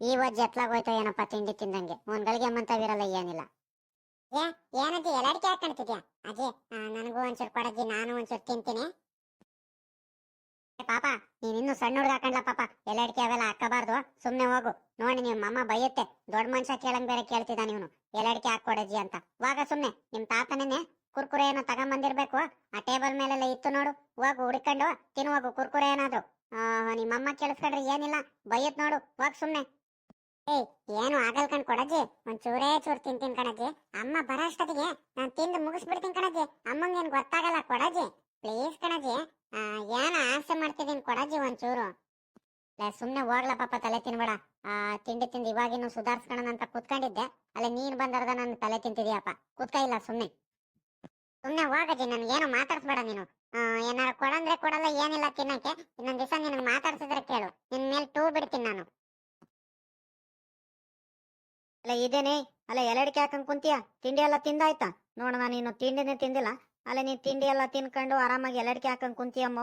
ಈ ವಜ್ಜೆ ಎತ್ಲಾಗೋಯ್ತು ಏನಪ್ಪ ತಿಂಡಿ ತಿಂದಂಗೆ? ಒಂದ್ಗಳಿಗೆ ಮಂತವಿರಲ್ಲ ಏನಿಲ್ಲ. ಏ, ಏನಜ್ಜಿ ಎಲ್ಲಡಿಕೆ ಹಾಕೊಂಡ್ತಿದ್ಯಾ ಅಜ್ಜಿ ನನಗೂ ಒಂಚೂರು ಕೊಡಜ್ಜಿ, ನಾನು ಒಂಚೂರು ತಿಂತೀನಿ. ಪಾಪ, ನೀನ್ ಇನ್ನು ಸಣ್ಣ ಹುಡುಗ ಹಾಕಂಡ್ಲ ಪಾಪ? ಎಲ್ಲಡಿಕೆ ಅವೆಲ್ಲ ಹಾಕಬಾರ್ದು. ಸುಮ್ನೆ ಹೋಗು. ನೋಡಿ, ನಿಮ್ ಅಮ್ಮ ಬೈಯುತ್ತೆ. ದೊಡ್ಡ ಮನುಷ್ಯ ಕೇಳಂಗ್ ಬೇರೆ ಕೇಳ್ತಿದ್ದ ನೀವ್ನು ಎಲ್ಲಡಿಕೆ ಹಾಕೊಡಜ್ಜಿ ಅಂತ. ವಾಗ ಸುಮ್ನೆ, ನಿಮ್ ತಾತನೇನೆ ಕುರ್ಕುರೆ ಏನೋ ತಗೊಂಬಂದಿರ್ಬೇಕು. ಆ ಟೇಬಲ್ ಮೇಲೆಲ್ಲ ಇತ್ತು ನೋಡು. ಹೋಗು, ಹುಡ್ಕೊಂಡು ತಿನ್ನುವಾಗು ಕುರ್ಕುರೆ ಏನಾದ್ರು. ನಿಮ್ಮಮ್ಮ ಕೇಳಿಸ್ಕೊಂಡ್ರೆ ಏನಿಲ್ಲ. ಬೈಯತ್ ನೋಡು. ಹೋಗ್ ಸುಮ್ನೆ. ಏನು ಆಗಲ್ ಕಣ್ ಕೊಡಜ್ಜಿ? ಒಂದ್ ಚೂರೇ ಚೂರ್ ತಿಂತೀನಿ ಕಣಜ್ಜಿ. ಅಮ್ಮ ಬರೋ ಅಷ್ಟೊತ್ತಿಗೆ ನಾನ್ ತಿಂದು ಮುಗಿಸ್ಬಿಡ್ತೀನಿ ಕಣಜ್ಜಿ. ಅಮ್ಮಂಗೇನ್ ಗೊತ್ತಾಗಲ್ಲ ಕೊಡಜ್ಜಿ. ಪ್ಲೀಸ್ ಕಣಜ್ಜಿ. ಏನ ಆಸೆ ಮಾಡ್ತಿದೀನಿ ಕೊಡಜ್ಜಿ ಒಂದ್ ಚೂರು ಸುಮ್ನೆ ಹೋಗ್ಲ ಪಾಪ ತಲೆ ತಿನ್ಬೇಡ. ಆ, ತಿಂಡಿ ತಿಂದು ಇವಾಗಿನ್ನು ಸುಧಾರ್ಸ್ಕೊಳ್ಳೋಣ ಅಂತ ಕುತ್ಕೊಂಡಿದ್ದೆ. ಅಲ್ಲ ನೀನ್ ಬಂದರ್ದ ನನ್ ತಲೆ ತಿಂತಿದ್ಯಪ್ಪ ಕುತ್ಕ ಇಲ್ಲ ಸುಮ್ನೆ. ಸುಮ್ನೆ ಹೋಗಜ್ಜಿ ನನ್ಗೇನು ಮಾತಾಡ್ಸ್ಬೇಡ ನೀನು. ಏನಾರ ಕೊಡಂದ್ರೆ ಕೊಡಲ್ಲ, ಏನಿಲ್ಲ ತಿನ್ನಕ್ಕೆ. ಇನ್ನೊಂದ್ ದಿವಸ ನಿನಗೆ ಮಾತಾಡ್ಸಿದ್ರೆ ಕೇಳು. ನಿನ್ ಮೇಲೆ ಟೂ ಬಿಡ್ತೀನಿ ನಾನು. ಅಲ್ಲ, ಇದೇನೆ. ಅಲ್ಲ ಎಲ್ಲಡಿಕೆ ಹಾಕೊಂಡ್ ಕುಂತೀಯ? ತಿಂಡಿ ಎಲ್ಲ ತಿಂದಾಯ್ತಾ? ನೋಡೋಣ ನೀನು ತಿಂಡಿನೇ ತಿಂದಿಲ್ಲ. ಅಲ್ಲ, ನೀನ್ ತಿಂಡಿ ಎಲ್ಲ ತಿನ್ಕೊಂಡು ಆರಾಮಾಗಿ ಎಲ್ಲಡಿಕೆ ಹಾಕೊಂಡ್ ಕುಂತೀಯಮ್ಮ?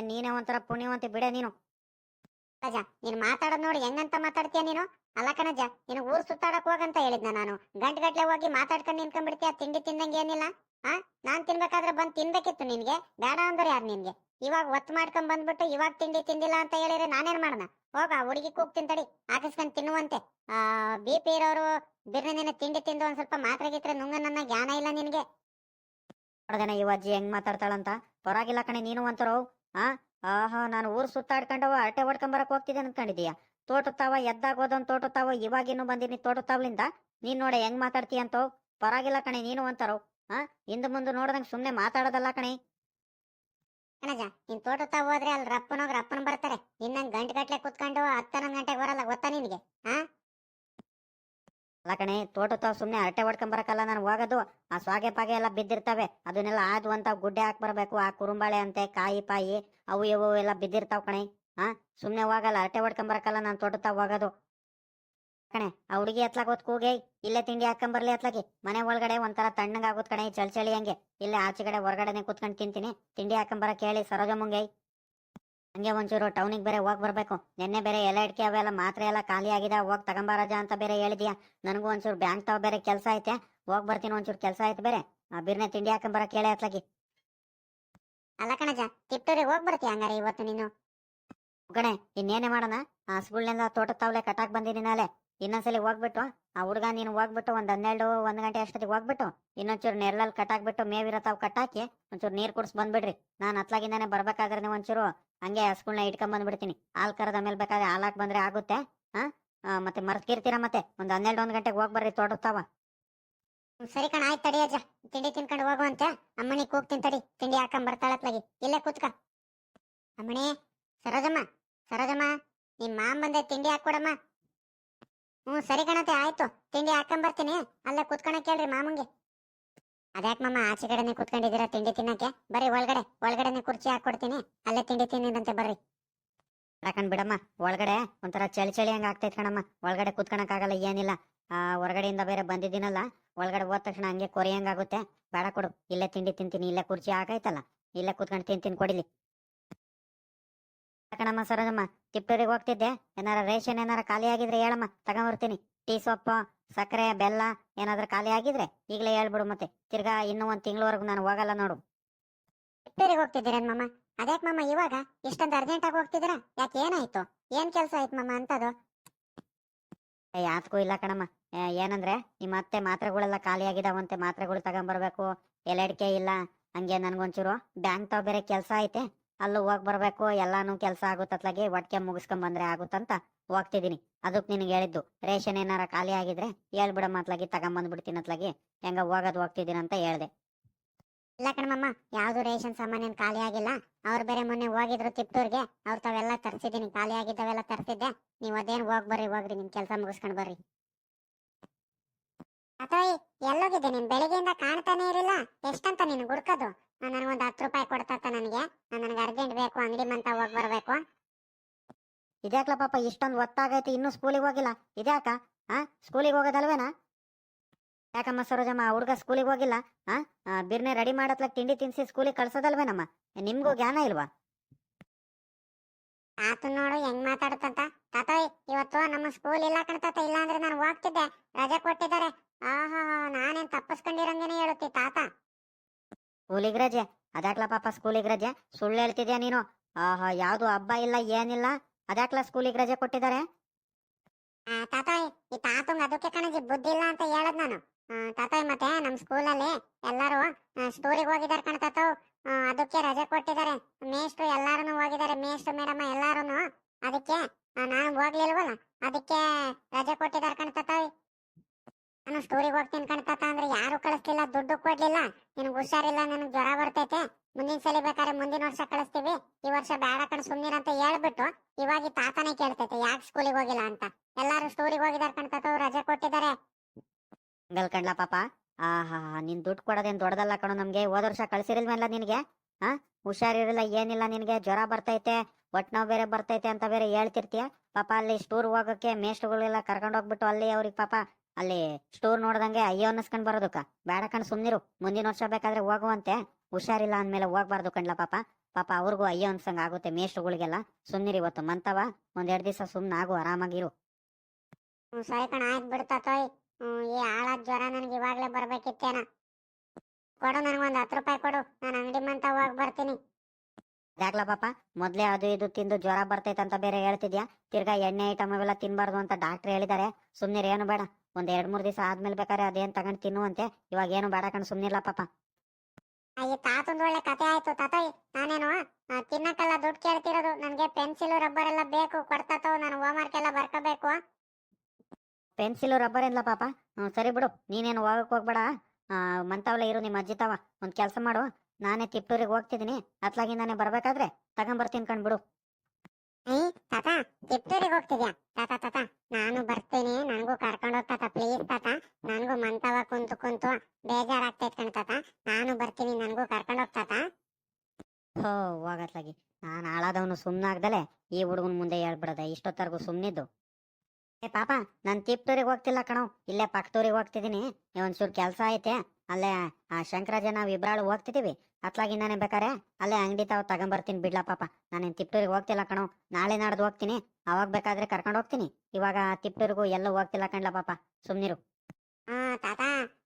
ನೀನೇ ಒಂಥರ ಪುಣ್ಯವಂತ, ಬಿಡ ನೀನು. ಅಜ್ಜ ನೀನ್ ಮಾತಾಡೋದ್ ನೋಡಿ ಹೆಂಗಂತ ಮಾತಾಡ್ತೀಯ ನೀನು? ಅಲ್ಲ, ಕಣಜ್ಜ, ನೀನು ಊರ್ ಸುತ್ತಾಡಕ್ ಹೋಗಂತ ಹೇಳಿದ್ನ ನಾನು. ಗಂಟ್ ಗಟ್ಲೆ ಹೋಗಿ ಮಾತಾಡ್ಕೊಂಡು ನಿನ್ಕೊಂಡ್ಬಿಡ್ತೀಯ ತಿಂಡಿ ತಿಂದಂಗೆ ಏನಿಲ್ಲ? ಆ? ನಾನ್ ತಿನ್ಬೇಕಾದ್ರೆ ಬಂದ್ ತಿನ್ಬೇಕಿತ್ತು ನಿನ್ಗೆ. ಬೇಡ ಅಂದ್ರೆ ಯಾರು ನಿನ್ಗೆ? ಇವಾಗ ಒತ್ತು ಮಾಡ್ಕೊಂಡ್ ಬಂದ್ಬಿಟ್ಟು ಇವಾಗ ತಿಂಡಿ ತಿಂದಿಲ್ಲ ಅಂತ ಹೇಳಿದ್ರೆ ನಾನೇನ್ ಮಾಡೋಣ ಹೋಗ ಹುಡುಗಿ ಕೂಗ್ ತಿಂತಡಿ ಹಾಕಿಸ್ಕೊಂಡ್ ತಿನ್ನುವಂತೆ. ಆ ಬಿ ಪಿ ಇರೋರು ಬಿರ್ನಿನ ತಿಂಡಿ ತಿಂದು ಒಂದ್ ಸ್ವಲ್ಪ ಮಾತ್ರೆ ಗಿತ್ರೆ ನುಂಗ ನನ್ನ ಜ್ಞಾನ ಇಲ್ಲ ನಿನ್ಗೆ. ನೋಡ್ದೇನ ಇವ ಅಜ್ಜಿ ಹೆಂಗ್ ಮಾತಾಡ್ತಾಳಂತ? ಪರವಾಗಿಲ್ಲ ಕಣೆ, ನೀನು ಅಂತರೋ ಆ, ಆಹಾ, ನಾನು ಊರ್ ಸುತ್ತಾಡ್ಕೊಂಡು ಅರಟೆ ಹೊಡ್ಕೊಂಡ್ ಬರಕ್ ಹೋಗ್ತಿದ್ದೆ ಅನ್ಕೊಂಡಿದೀಯ ತೋಟುತ್ತಾವ ಎದ್ದಾಗ ಹೋದೊಂದ್ ತೋಟುತ್ತಾವ ಇವಾಗಿನ್ನು ಬಂದಿನಿ ತೋಟುತ್ತಾವ್ಲಿಂದ ನೀನ್ ನೋಡ ಹೆಂಗ್ ಮಾತಾಡ್ತೀಯ ಅಂತ ಪರವಾಗಿಲ್ಲ ಕಣೆ, ನೀನು ಒಂಥರ ಆ, ಹಿಂದ್ ಮುಂದೆ ನೋಡ್ದಂಗ್ ಸುಮ್ನೆ ಮಾತಾಡೋದಲ್ಲ ಕಣೆ. ಕಣಜ ನೀನ್ ತೋಟತ್ತ ಹೋದ್ರೆ ಅಲ್ಲಿ ರಪ್ಪನೋಗ್ ರಪ್ಪನ ಬರ್ತಾರೆ. ಇನ್ನಂಗ್ ಗಂಟೆ ಗಟ್ಲೆ ಕುತ್ಕೊಂಡು ಹತ್ತನ ಗಂಟೆಗೆ ಬರಲ್ಲ, ಗೊತ್ತಾ ನಿನ್ಗೆ? ಅಲ್ಲ ಕಣೆ ತಾವ್ ಸುಮ್ನೆ ಅರಟೆ ಹೊಡ್ಕೊಂಡ್ ಬರಕಲ್ಲ ನಾನು ಹೋಗೋದು. ಆ ಸ್ವಾಗೆ ಪಾಗೆ ಎಲ್ಲ ಬಿದ್ದಿರ್ತವೆ. ಅದನ್ನೆಲ್ಲ ಆದು ಅಂತ ಗುಡ್ಡೆ ಹಾಕ್ ಬರ್ಬೇಕು, ಆ ಕುರುಂಬಾಳೆ ಅಂತೆ, ಕಾಯಿ ಪಾಯಿ, ಅವು ಇವು ಎಲ್ಲ ಬಿದ್ದಿರ್ತಾವ್ ಕಣೆ. ಹಾ ಸುಮ್ನೆ ಹೋಗಲ್ಲ ಅರಟೆ ಹೊಡ್ಕೊಂಡ್ ಬರಕಲ್ಲ ನಾನು ತೋಟತ್ತಾವ್ ಹೋಗೋದು. ಕಣೆ ಆ ಹುಡುಗಿ ಎತ್ಲಾಗ ಹೊತ್ ಕೂಗೆ ಇಲ್ಲೇ ತಿಂಡಿ ಹಾಕೊಂಬರ್ಲಿ ಎತ್ಲಾಗಿ. ಅತ್ಲಾಗಿ ಮನೆ ಒಳಗಡೆ ಒಂಥರ ತಣ್ಣಗ್ ಆಗೋದ್ ಕಣೆ ಚಳಿ ಚಳಿ ಹಂಗೆ. ಇಲ್ಲೇ ಆಚೆಗಡೆ ಹೊರಗಡೆನೆ ಕುತ್ಕೊಂಡ್ ತಿಂತೀನಿ. ತಿಂಡಿ ಹಾಕೊಂಬರ ಕೇಳಿ ಸರೋಜ ಮುಂಗೈ. ಹಂಗೆ ಒಂಚೂರು ಟೌನಿಗೆ ಬೇರೆ ಹೋಗ್ ಬರ್ಬೇಕು. ನಿನ್ನೆ ಬೇರೆ ಎಲ್ಲ ಇಟ್ಕೆ ಅವೆಲ್ಲ ಮಾತ್ರೆ ಎಲ್ಲ ಖಾಲಿ ಆಗಿದೆ ಹೋಗ್ ತಗೊಂಬಾರಜ ಅಂತ ಬೇರೆ ಹೇಳಿದ್ಯಾ? ನನಗೂ ಒಂಚೂರು ಬ್ಯಾಂಕ್ ತಾವ ಬೇರೆ ಕೆಲಸ ಐತೆ. ಹೋಗ್ ಬರ್ತೀನಿ ಒಂಚೂರು ಕೆಲಸ ಐತೆ ಬೇರೆ. ಆ ಬಿರ್ನೆ ತಿಂಡಿ ಹಾಕೊಂಬರ ಕೇಳಿ ಹೇಳಿ ಅತ್ಲಾಗಿ ಅಲ್ಲ ಕಣಜ ತಿಪ್ಟೂರಿಗೆ ಹೋಗ್ ಬರ್ತೀಯ ಹಂಗಾರೆ ಇವತ್ತು ನೀನು? ಕಣೆ ಇನ್ನೇನೆ ಮಾಡೋಣ? ಆ ಸ್ಕೂಲ್ನಿಂದ ತೋಟದ ತಾವ್ಲೆ ಕಟ್ಟಾಕ್ ಬಂದಿದ್ದೀನಲೆ ಇನ್ನೊಂದ್ಸಲಿ ಹೋಗ್ಬಿಟ್ಟು ಆ ಹುಡುಗ ನೀನು ಹೋಗ್ಬಿಟ್ಟು ಒಂದ್ ಹನ್ನೆರಡು ಒಂದ್ ಗಂಟೆ ಅಷ್ಟೊತ್ತಿಗೆ ಹೋಗ್ಬಿಟ್ಟು ಇನ್ನೊಂಚೂರು ನೆರಳಲ್ಲಿ ಕಟ್ಟಾಕ್ಬಿಟ್ಟು ಮೇವಿರತಾವ್ ಕಟ್ಟಾಕಿ ಒಂಚೂರು ನೀರ್ ಕುಡ್ಸ್ ಬಂದ್ಬಿಡ್ರಿ. ನಾನ್ ಅತ್ಲಾಗಿಂದಾನೆ ಬರ್ಬೇಕಾದ್ರೆ ನೀವು ಒಂಚೂರು ಹಂಗೆ ಹಸ್ಗಳನ್ನ ಇಟ್ಕೊಂಡ್ ಬಂದ್ಬಿಡ್ತೀನಿ. ಹಾಲ್ ಕರದ ಮೇಲೆ ಬೇಕಾದ್ರೆ ಹಾಲಾಕ್ ಬಂದ್ರೆ ಆಗುತ್ತೆ ಹಾ? ಮತ್ತೆ ಮರ್ತಿರ್ತೀರಾ ಮತ್ತೆ? ಒಂದ್ ಹನ್ನೆರಡು ಒಂದ್ ಗಂಟೆಗೆ ಹೋಗ್ ಬರ್ರಿ ತೋಟದ ಹ್ಮ್, ಸರಿ ಕಣ ಆಯ್ತು ತಡಿ ಅಜ್ಜ. ತಿಂಡಿ ತಿನ್ಕೊಂಡು ಹೋಗುವಂತೆ ಅಮ್ಮನಿ ಕೂಗ್ತೀನಿ ತಡಿ. ತಿಂಡಿ ಹಾಕೊಂಡ್ ಬರ್ತಾಳತ್ಲಾಗಿ ಇಲ್ಲೇ ಕೂತ್ಕ. ಅಮ್ಮಣಿ ಸರೋಜಮ್ಮ ಸರೋಜಮ್ಮ ನಿಮ್ ಮಾಮ್ ಬಂದೆ ತಿಂಡಿ ಹಾಕೊಡಮ್ಮ ಹ್ಞೂ, ಸರಿ ಕಣತೆ ಆಯ್ತು. ತಿಂಡಿ ಹಾಕೊಂಬರ್ತೀನಿ ಅಲ್ಲೇ ಕುತ್ಕೊಳಕ್ ಹೇಳ್ರಿ ಮಾಮಂಗೆ. ಅದ್ಯಾಕೆ ಮಮ್ಮ ಆಚೆ ಕಡೆನೆ ಕುತ್ಕೊಂಡಿದ್ದೀರಾ ತಿಂಡಿ ತಿನ್ನಕ್ಕೆ? ಬರ್ರಿ ಒಳಗಡೆ, ಒಳಗಡೆನೆ ಕುರ್ಚಿ ಹಾಕೊಡ್ತೀನಿ ಅಲ್ಲೇ ತಿಂಡಿ ತಿನ್ನಿದಂತೆ ಬರ್ರಿ. ಹಾಕೊಂಡ್ ಬಿಡಮ್ಮ, ಒಳಗಡೆ ಒಂಥರ ಚಳಿ ಚಳಿ ಹಂಗ ಆಗ್ತೈತೆ ಕಣಮ್ಮ. ಒಳಗಡೆ ಆಗಲ್ಲ, ಏನಿಲ್ಲ. ಆ, ಹೊರಗಡೆಯಿಂದ ಬೇರೆ ಬಂದಿದ್ದೀನಲ್ಲ, ಒಳಗಡೆ ಹೋದ ತಕ್ಷಣ ಹಂಗೆ ಕೊರಿಯಂಗಾಗುತ್ತೆ. ಬೇಡ ಕೊಡು, ಇಲ್ಲೇ ತಿಂಡಿ ತಿಂತೀನಿ, ಇಲ್ಲೇ ಕುರ್ಚಿ ಹಾಕೈತಲ್ಲ ಇಲ್ಲೇ ಕೂತ್ಕೊಂಡು ತಿಂತೀನಿ ಕೊಡಿಲಿ. ಕಣಮ್ಮ ಸರೋಜಮ್ಮ ತಿಪ್ಟೂರಿಗೆ ಹೋಗ್ತಿದ್ದೆ. ಏನಾರ ರೇಷನ್ ಏನಾರ ಖಾಲಿ ಆಗಿದ್ರೆ ಹೇಳಮ್ಮ ತಗೊಂಬರ್ತೀನಿ. ಟೀ ಸೊಪ್ಪು ಸಕ್ಕರೆ ಬೆಲ್ಲ ಏನಾದ್ರು ಖಾಲಿ ಆಗಿದ್ರೆ ಈಗಲೇ ಹೇಳ್ಬಿಡು ಮತ್ತೆ. ತಿರ್ಗಾ ಇನ್ನೂ ಒಂದು ತಿಂಗಳವರೆಗೂ ನಾನು ಹೋಗಲ್ಲ ನೋಡು. ತಿಪ್ಪೇರಿಗೆ ಹೋಗ್ತಿದ್ದೀರೇನ್ ಮಮ್ಮ ಅದ್ಯಾಕ್ ಮಮ್ಮ ಇವಾಗ? ಇಷ್ಟೊಂದು ಅರ್ಜೆಂಟ್ ಆಗಿ ಹೋಗ್ತಿದ್ದೀರಾ? ಯಾಕೆ ಏನಾಯ್ತು? ಏನ್ ಕೆಲಸ ಆಯ್ತು ಮಮ್ಮ ಅಂತದು? ಯಾತಕ್ಕೂ ಇಲ್ಲ ಕಣಮ್ಮ. ಏನಂದ್ರೆ ನಿಮ್ಮ ಮತ್ತೆ ಮಾತ್ರೆಗಳೆಲ್ಲ ಖಾಲಿ ಆಗಿದಾವಂತೆ ಮಾತ್ರೆಗಳು ತಗೊಂಬರ್ಬೇಕು. ಎಲೆಡಿಕೆ ಇಲ್ಲ. ಹಂಗೆ ನನ್ಗೊಂಚೂರು ಬ್ಯಾಂಕ್ ತಾವ್ ಬೇರೆ ಕೆಲಸ ಐತೆ. ಅಲ್ಲೂ ಹೋಗಿ ಬರಬೇಕು, ಎಲ್ಲಾನು ಕೆಲಸ ಆಗುತ್ತತ್ಲಾಗೆ ಒಟ್ಟಿಗೆ ಮುಗಿಸ್ಕೊಂಡ್ ಬಂದ್ರೆ ಆಗುತ್ತಂತ ಹೋಗ್ತಿದೀನಿ. ಅದಕ್ಕೆ ನಿನಗೆ ಹೇಳಿದ್ದು, ರೇಷನ್ ಏನಾರ ಖಾಲಿ ಆಗಿದ್ರೆ ಹೇಳ್ಬಿಡಮ್ಮ ಅತ್ಲಾಗಿ ತಗೊಂಬಂದ್ಬಿಡ್ತೀನಿ ಅತ್ಲಾಗಿ ಹೆಂಗ ಹೋಗೋದು ಹೋಗ್ತಿದ್ದೀನಿ ಅಂತ ಹೇಳ್ದೆ. ಇಲ್ಲ ಕಣಮ್ಮ ಯಾವ್ದು ರೇಷನ್ ಸಾಮಾನೇನ್ ಖಾಲಿ ಆಗಿಲ್ಲ. ಅವ್ರು ಬೇರೆ ಮೊನ್ನೆ ಹೋಗಿದ್ರು ತಿಪ್ಟೂರ್ಗೆ. ಅವ್ರ ತಾವೆಲ್ಲ ತರ್ಸಿದೀನಿ, ಖಾಲಿ ಆಗಿದ್ದವೆಲ್ಲ ತರ್ಸಿದ್ದೆ. ನೀವ್ ಅದೇನ್ ಹೋಗ್ ಬರ್ರಿ ಹೋಗ್ರಿ ನಿಮ್ ಕೆಲಸ ಮುಗಿಸ್ಕೊಂಡ್ ಬರ್ರಿ. ಅಥವಾ ಎಲ್ಲೋಗಿದ್ದೆ ನಿನ್? ಬೆಳಿಗ್ಗೆಯಿಂದ ಕಾಣ್ತಾನೆ ಇರಲಿಲ್ಲ. ಎಷ್ಟಂತ ನೀನು ಹುಡ್ಕೋದು? ನನಗೊಂದು ಹತ್ತು ರೂಪಾಯಿ ಕೊಡ್ತಾತ ನನಗೆ. ನನಗೆ ಅರ್ಜೆಂಟ್ ಬೇಕು ಅಂಗಡಿ ಮಂತ ಹೋಗಿ ಬರಬೇಕು. ಇದ್ಯಾಕ್ಲ ಪಾಪ ಇಷ್ಟೊಂದು ಒತ್ತಾಗೈತೆ ಇನ್ನೂ ಸ್ಕೂಲಿಗೆ ಹೋಗಿಲ್ಲ. ಇದ್ಯಾಕ? ಆ? ಸ್ಕೂಲಿಗೆ ಹೋಗೋದಲ್ವೇನಾ? ಯಾಕಮ್ಮ ಸರೋಜಮ್ಮ ಆ ಹುಡುಗ ಸ್ಕೂಲಿಗೆ ಹೋಗಿಲ್ಲ? ಆ, ಬಿರ್ನೆ ರೆಡಿ ಮಾಡತ್ಲಾಗ ತಿಂಡಿ ತಿನ್ಸಿ ಸ್ಕೂಲಿಗೆ ಕಳ್ಸೋದಲ್ವೇನಮ್ಮ? ನಿಮ್ಗೂ ಜ್ಞಾನ ಇಲ್ವಾ? ಆತು ನೋಡು ಹೆಂಗ್ ಮಾತಾಡ್ತಂತ ತಾತ? ಇವತ್ತು ನಮ್ಮ ಸ್ಕೂಲ್ ಇಲ್ಲ ಕಣ್ತಾತ ಇಲ್ಲ ಅಂದ್ರೆ ನಾನು ಹೋಗ್ತಿದ್ದೆ. ರಜೆ ಕೊಟ್ಟಿದ್ದಾರೆ. ಆಹಾ ನಾನೇನ್ ತಪ್ಪಿಸ್ಕೊಂಡಿರಂಗೇನೆ ಹೇಳುತ್ತಿ ತಾತ? ಸ್ಕೂಲಿಗೆ ರಜೆ ಅದಾಕ್ಲ ಪಾಪ ಸ್ಕೂಲಿಗೆ ರಜೆ ಸುಳ್ಳು ಹೇಳ್ತಿದ್ಯಾ ನೀನು? ಆಹಾ ಯಾವುದು ಹಬ್ಬ ಇಲ್ಲ ಏನಿಲ್ಲ? ಅದಾಕ್ಲ ಸ್ಕೂಲಿಗೆ ರಜೆ ಕೊಟ್ಟಿದ್ದಾರೆ? ಆ, ತಾತಾಯ್ ಈ ತಾತಂಗ್ ಅದಕ್ಕೆ ಕಣಜಿ ಬುದ್ಧಿ ಇಲ್ಲ ಅಂತ ಹೇಳದ್ ನಾನು. ತಾತಾಯ್ ಮತ್ತೆ ನಮ್ ಸ್ಕೂಲಲ್ಲಿ ಎಲ್ಲಾರು ಸ್ಟೋರಿಗೆ ಹೋಗಿದಾರೆ ಕಣ ತಾತವ್ ಅದಕ್ಕೆ ರಜೆ ಕೊಟ್ಟಿದ್ದಾರೆ. ಮೇಷ್ಟ್ರು ಎಲ್ಲಾರು ಹೋಗಿದ್ದಾರೆ. ಮೇಷ್ಟ್ರು ಮೇಡಮ್ ಎಲ್ಲಾರು ಅದಕ್ಕೆ ನಾನು ಹೋಗ್ಲಿಲ್ವಲ್ಲ? ಅದಕ್ಕೆ ರಜೆ ಕೊಟ್ಟಿದ್ದಾರೆ ಕಣ ತಾತಾಯ್. ನಾನು ಸ್ಟೋರಿಗೆ ಹೋಗ್ತೀನಿ ಕಣ ತಾತ ಅಂದ್ರೆ ಯಾರು ಕಳಿಸ್ತಿಲ್ಲ ದುಡ್ಡು ಕೊಡ್ಲಿಲ್ಲ. ನಿನಗೆ ಹುಷಾರಿಲ್ಲ, ನನಗೆ ಜ್ವರ ಬರ್ತೈತೆ, ಮುಂದಿನ ಸಲ ಬೇಕಾದ್ರೆ ಮುಂದಿನ ವರ್ಷ ಕಳಿಸ್ತೀವಿ. ಈ ವರ್ಷ ಬೇಡ ಕಣ್ ಸುಮ್ಮನೆ ಅಂತ ಹೇಳ್ಬಿಟ್ಟು ಇವಾಗ ತಾತನೇ ಕೇಳ್ತೈತೆ, ಯಾಕೆ ಸ್ಕೂಲಿಗೆ ಹೋಗಿಲ್ಲ ಅಂತ. ಎಲ್ಲಾರು ಸ್ಟೋರಿಗೆ ಹೋಗಿದಾರೆ ಕಣ್ತಾತ ರಜೆ ಕೊಟ್ಟಿದ್ದಾರೆ. ಹಂಗಲ್ ಕಣ್ಲ ಪಾಪ. ಆಹಾ, ನಿನ್ ದುಡ್ಡು ಕೊಡೋದೇನ್ ದೊಡ್ಡದಲ್ಲ ಕಣೋ ನಮ್ಗೆ, ಹೋದ ವರ್ಷ ಕಳ್ಸಿರಿಲ್ವಲ್ಲ ನಿನಗೆ? ಹಾ ಹುಷಾರಿರಲಿಲ್ಲ ಏನಿಲ್ಲ ನಿನಗೆ, ಜ್ವರ ಬರ್ತೈತೆ ನೋವು ಬೇರೆ ಬರ್ತೈತೆ ಅಂತ ಬೇರೆ ಹೇಳ್ತಿರ್ತೀಯ? ಪಾಪ ಅಲ್ಲಿ ಸ್ಟೋರ್ ಹೋಗಕ್ಕೆ ಮೇಷ್ಟ್ರುಗಳೆಲ್ಲ ಕರ್ಕೊಂಡು ಹೋಗ್ಬಿಟ್ಟು ಅಲ್ಲಿ ಅವ್ರಿಗೆ ಪಾಪ ಅಲ್ಲಿ ಸ್ಟೋರ್ ನೋಡ್ದಂಗೆ ಅಯ್ಯೋ ಅನ್ನಿಸ್ಕೊಂಡ್ ಬರೋದಕ್ಕ. ಬೇಡ ಕಣ್ ಸುಮ್ನಿರು ಮುಂದಿನ ವರ್ಷ ಬೇಕಾದ್ರೆ ಹೋಗುವಂತೆ. ಹುಷಾರಿಲ್ಲ ಅಂದ್ಮೇಲೆ ಹೋಗ್ಬಾರ್ದು ಕಣ್ಲ ಪಾಪ. ಪಾಪ ಅವ್ರಿಗೂ ಅಯ್ಯೋ ಅನ್ಸಂಗ್ ಆಗುತ್ತೆ ಮೇಷ್ಟ್ರುಗಳಿಗೆಲ್ಲ. ಸುಮ್ನಿರಿ ಇವತ್ತು ಮಂತವ. ಒಂದೆರಡು ದಿವಸ ಸುಮ್ನ ಆಗು ಆರಾಮಾಗಿರು ಸರಿ ಕಣ ಆಯ್ತು ಬಿಡ್ತಾತೋಯ್ ಈ ಆಳಾದ ಜ್ವರ ನನಗೆ ಇವಾಗ್ಲೇ ಬರ್ಬೇಕಿತ್ತೇನ. ಕೊಡು ನನಗೊಂದು ಹತ್ತು ರೂಪಾಯಿ ಕೊಡು. ನಾನು ಅಂಗಡಿ ಮಂತ ಹೋಗಿ ಬರ್ತೀನಿ. ಯಾಕ್ಲ ಪಾಪ? ಮೊದ್ಲೇ ಅದು ಇದು ತಿಂದು ಜ್ವರ ಬರ್ತೈತೆ ಅಂತ ಬೇರೆ ಹೇಳ್ತಿದ್ಯಾ? ತಿರ್ಗಾ ಎಣ್ಣೆ ಐಟಮ್ ಅವೆಲ್ಲ ತಿನ್ಬಾರ್ದು ಅಂತ ಡಾಕ್ಟರ್ ಹೇಳಿದಾರೆ. ಸುಮ್ನಿರ್ ಏನು ಬೇಡ. ಒಂದ್ ಎರಡ್ ಮೂರ್ ದಿವಸ ಆದ್ಮೇಲೆ ಬೇಕಾದ್ರೆ ಅದೇನ್ ತಗೊಂಡ್ ತಿನ್ನುವಂತೆ. ಇವಾಗ ಏನು ಬೇಡ ಕಣ್ ಸುಮ್ನಿಲ್ಲ ಪಾಪ. ಅಯ್ಯ ತಾತಂದು ಒಳ್ಳೆ ಕತೆ ಆಯ್ತು. ತಾತ ನಾನೇನು ತಿನ್ನಕ್ಕೆಲ್ಲ ದುಡ್ಡು ಕೇಳ್ತಿರೋದು. ನನ್ಗೆ ಪೆನ್ಸಿಲ್ ರಬ್ಬರ್ ಎಲ್ಲ ಬೇಕು. ಕೊಡ್ತಾತೋ ನಾನು ಹೋಮ್ ವರ್ಕ್ ಎಲ್ಲ ಬರ್ಕೋಬೇಕು. ಪೆನ್ಸಿಲ್ ರಬ್ಬರ್ ಇಲ್ಲ ಪಾಪ? ಸರಿ ಬಿಡು. ನೀನೇನು ಹೋಗಕ್ ಹೋಗ್ಬೇಡ. ಮಂತವಲ್ಲ ಇರು ನಿಮ್ಮ ಅಜ್ಜಿ ತಾವ. ಒಂದ್ ಕೆಲ್ಸ ಮಾಡು. ನಾನೇ ತಿಪ್ಪೂರಿಗೆ ಹೋಗ್ತಿದೀನಿ. ಅತ್ಲಾಗಿಂದಾನೆ ಬರ್ಬೇಕಾದ್ರೆ ತಗೊಂಬರ್ತೀನಿ ಕಣ್ ಏಯ್ ತಾತ ತಿಪ್ಟೂರಿಗೆ ಹೋಗ್ತಿದ್ಯಾ? ತಾತ ತಾತ, ನಾನು ಬರ್ತೀನಿ. ನನಗೂ ಕರ್ಕೊಂಡು ತಾತ ಪ್ಲೀಸ್ ತಾತ. ನನಗೂ ಮಂತವ ಕುಂತು ಕುಂತು ಬೇಜಾರಾಗ್ತೈತ್ ಕಣ್ ತಾತ. ನಾನು ಬರ್ತೀನಿ, ನನಗೂ ಕರ್ಕೊಂಡು ಹೋಗ್ತಾತ ಹೋ, ಹೋಗತ್ಲಾಗಿ. ನಾನು ಹಾಳಾದವನು ಸುಮ್ಮನಾಗ್ದಲೆ ಈ ಹುಡುಗನ ಮುಂದೆ ಹೇಳ್ಬಿಡದೆ. ಇಷ್ಟೊತ್ತರ್ಗು ಸುಮ್ಮನಿದ್ದು ಏ, ಪಾಪ, ನಾನು ತಿಪ್ಟೂರಿಗೆ ಹೋಗ್ತಿಲ್ಲ ಕಣೋ. ಇಲ್ಲೇ ಪಕ್ಕದೂರಿಗೆ ಹೋಗ್ತಿದ್ದೀನಿ ಒಂಚೂರು ಕೆಲಸ ಐತೆ. ಅಲ್ಲೇ, ಆ ಶಂಕರಾಜ ನಾವು ಇಬ್ರಾಳು ಹೋಗ್ತಿದೀವಿ. ಅತ್ಲಾಗಿಂದಾನೆ ಬೇಕಾರೆ, ಅಲ್ಲೇ ಅಂಗಡಿ ತಾವ್ ತಗೊಂಬರ್ತೀನಿ ಬಿಡ್ಲಾ ಪಾಪ. ನಾನೇನು ತಿಪ್ಟೂರಿಗೆ ಹೋಗ್ತಿಲ್ಲ ಕಣೋ. ನಾಳೆ ನಾಡ್ದು ಹೋಗ್ತೀನಿ. ಅವಾಗ ಬೇಕಾದ್ರೆ ಕರ್ಕೊಂಡು ಹೋಗ್ತೀನಿ. ಇವಾಗ ತಿಪ್ಟೂರಿಗೂ ಎಲ್ಲೂ ಹೋಗ್ತಿಲ್ಲ ಕಣ್ಲಾ ಪಾಪ. ಸುಮ್ನಿರು. ಹಾ, ತಾತ.